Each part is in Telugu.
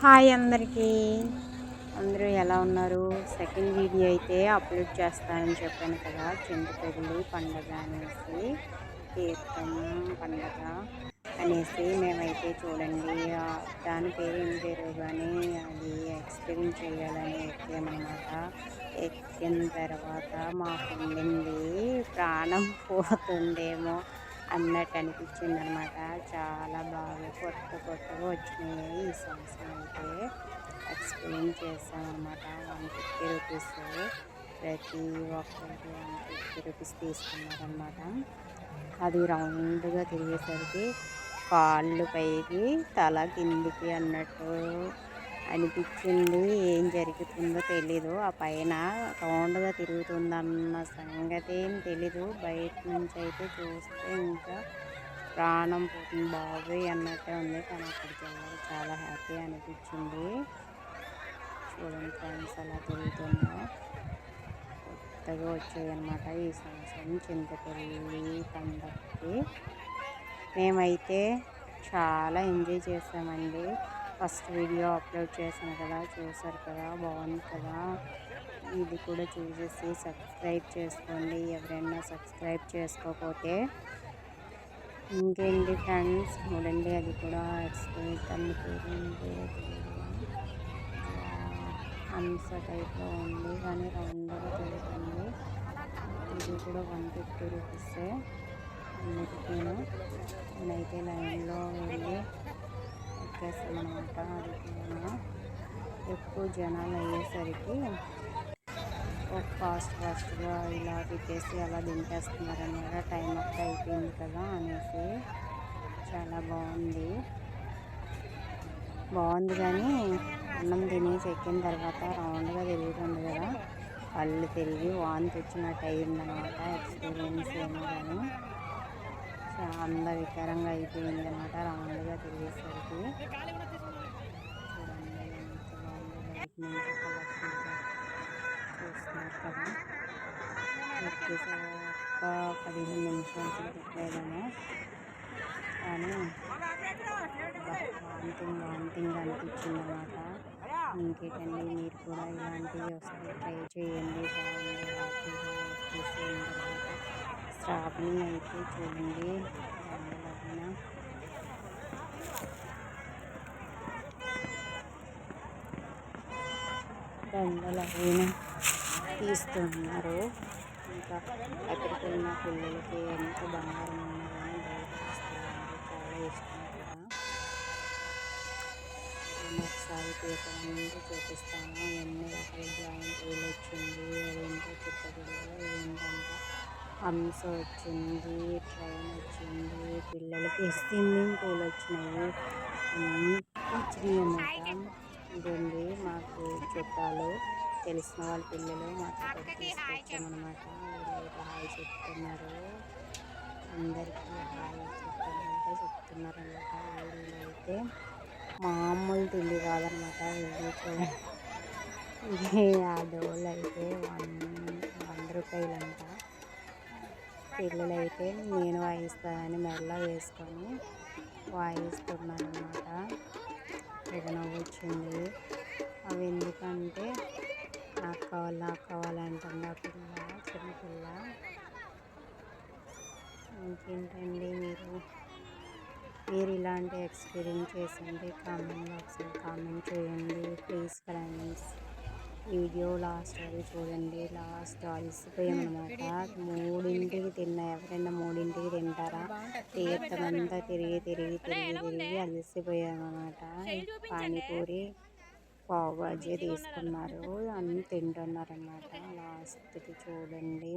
హాయ్ అందరికీ. అందరూ ఎలా ఉన్నారు? సెకండ్ వీడియో అయితే అప్లోడ్ చేస్తానని చెప్పాను కదా. చింతపల్లి పండగ అనేసి తీర్థం పండగ అనేసి మేమైతే చూడండి. దాని పేరు ఏం పేరు కానీ అది ఎక్స్పీరియన్స్ చేయాలని ఎక్కామన్నమాట ఎక్కిన తర్వాత మాకు ఉండింది ప్రాణం పోతుండేమో అన్నట్టు అనిపించింది అనమాట చాలా బాగా కొత్త కొత్తగా వచ్చినాయి ఈ సంవత్సరం అయితే. ఎక్స్ప్లెయిన్ చేస్తామన్నమాట వన్ ఫిఫ్టీ రూపీస్ ప్రతి ఒక్కరికి వన్ ఫిఫ్టీ రూపీస్ తీసుకున్నారనమాట. అది రౌండ్గా తిరిగేసరికి కాళ్ళు పైకి తల కిందికి అన్నట్టు అనిపించింది. ఏం జరుగుతుందో తెలీదు. ఆ పైన రౌండ్గా తిరుగుతుందన్న సంగతి ఏం తెలీదు. బయట నుంచి అయితే చూస్తే ఇంకా ప్రాణం పోతుంది. బాబోయ్ అన్నట్టే ఉంది. కానీ అక్కడికి వెళ్ళాలి చాలా హ్యాపీ అనిపించింది. చూడండి ఫ్రెండ్స్ అలా తిరుగుతుందో? కొత్తగా వచ్చాయన్నమాట ఈ సంవత్సరం చింతపల్లి పండగకి మేమైతే చాలా ఎంజాయ్ చేసామండి. ఫస్ట్ వీడియో అప్లోడ్ చేశాను కదా చూసారు కదా బాగుంది కదా. ఇది కూడా చూసేసి సబ్స్క్రైబ్ చేసుకోండి. ఎవరైనా సబ్స్క్రైబ్ చేసుకోకపోతే ఇంకేంటి ఫ్రెండ్స్? చూడండి అది కూడా ఎక్స్పీరియన్స్ హంస టైప్లో ఉంది కానీ రౌండ్గా తిరుగుతుంది ఇది కూడా వన్ ఫిఫ్టీ రూపీసే. అన్నిటికీ నేనైతే లైన్లో వెళ్ళి ఎక్కేస్తామన్నమాట అది కూడా ఎక్కువ జనాలు అయ్యేసరికి ఒక ఫాస్ట్ ఫాస్ట్గా ఇలా తిప్పేసి అలా దింపేస్తున్నారు అనమాట టైం అప్ అయిపోయింది కదా అనేసి చాలా బాగుంది. బాగుంది కానీ అన్నం తినేసి ఎక్కిన తర్వాత రౌండ్గా తిరుగుతుంది కదా. కళ్ళు తిరిగి వాంతి వచ్చినట్టు అయ్యిందనమాట ఎక్స్పీరియన్స్ ఏమో కానీ. అందవికరంగా అయిపోయింది అనమాట రౌండ్గా తిరిగేసరికి. చూస్తున్నారు కదా. వచ్చేసి ఒక పదిహేను నిమిషాలు పెట్టలేదేమో కానీ వాంతింగ్ వాంతింగ్ అనిపించింది అనమాట ఇంకేటండి మీరు కూడా ఇలాంటివి వస్తే ట్రై చేయండి బాగుంది హ్యాపీగా వచ్చేసి శ్రావణి అయితే చూడండి. దండలగిన దండలగిన తీస్తున్నారు. ఇంకా అక్కడికి వెళ్ళిన పిల్లలకి ఎంత బంగారం ఉన్నా కానీ బయట చాలా ఇష్టం కదా ఒకసారి పేపర్ చూపిస్తాను. ఎన్ని రకాల జాయింట్ వీలు వచ్చింది అదేంటో చెప్పగలరు? హంస వచ్చింది ట్రైన్ వచ్చింది పిల్లలకి స్విమ్మింగ్ పూల్ వచ్చినాయి వచ్చినాయి అన్నమాట ఇదండి మాకు చుట్టాలు తెలిసిన వాళ్ళ పిల్లలు మాకు తీసుకొచ్చామన్నమాట. హాయ్ చెప్తున్నారు. అందరికీ హాయ్ చెప్తామంటే చెప్తున్నారు అన్నమాట అయితే మామూలు తిండి కాదనమాట వీళ్ళు చూడండి ఆడవాళ్ళు అయితే వన్ వంద రూపాయలు అంట పిల్లలైతే నేను వాయిస్తానని మెల్ల వేసుకొని వాయిస్తున్నారనమాట. తెగ వచ్చింది అవి ఎందుకంటే నాకు కావాలి నాకు కావాలంటుంది ఆ పిల్ల చిన్నపిల్ల ఇంకేంటండి మీరు? మీరు ఇలాంటి ఎక్స్పీరియన్స్ చేసండి కామెంట్ బాక్స్లో కామెంట్ చేయండి. Please friends. వీడియో లాస్ట్ వరకు చూడండి లాస్ట్ అలసిపోయామన్నమాట మూడింటికి తిన్నా ఎవరైనా మూడింటికి తింటారా? తీర్థం అంతా తిరిగి తిరిగి తిరిగి తిరిగి అలసిపోయామన్నమాట పానీపూరి పావు బాజీ తీసుకున్నారు. అన్నీ తింటున్నారన్నమాట. లాస్ట్కి చూడండి.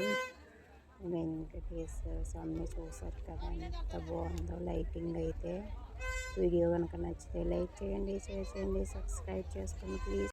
వెంకటేశ్వర స్వామి చూసారు కదా ఎంత బాగుందో లైటింగ్ అయితే. వీడియో కనుక నచ్చితే లైక్ చేయండి షేర్ చేయండి సబ్స్క్రైబ్ చేసుకోండి ప్లీజ్.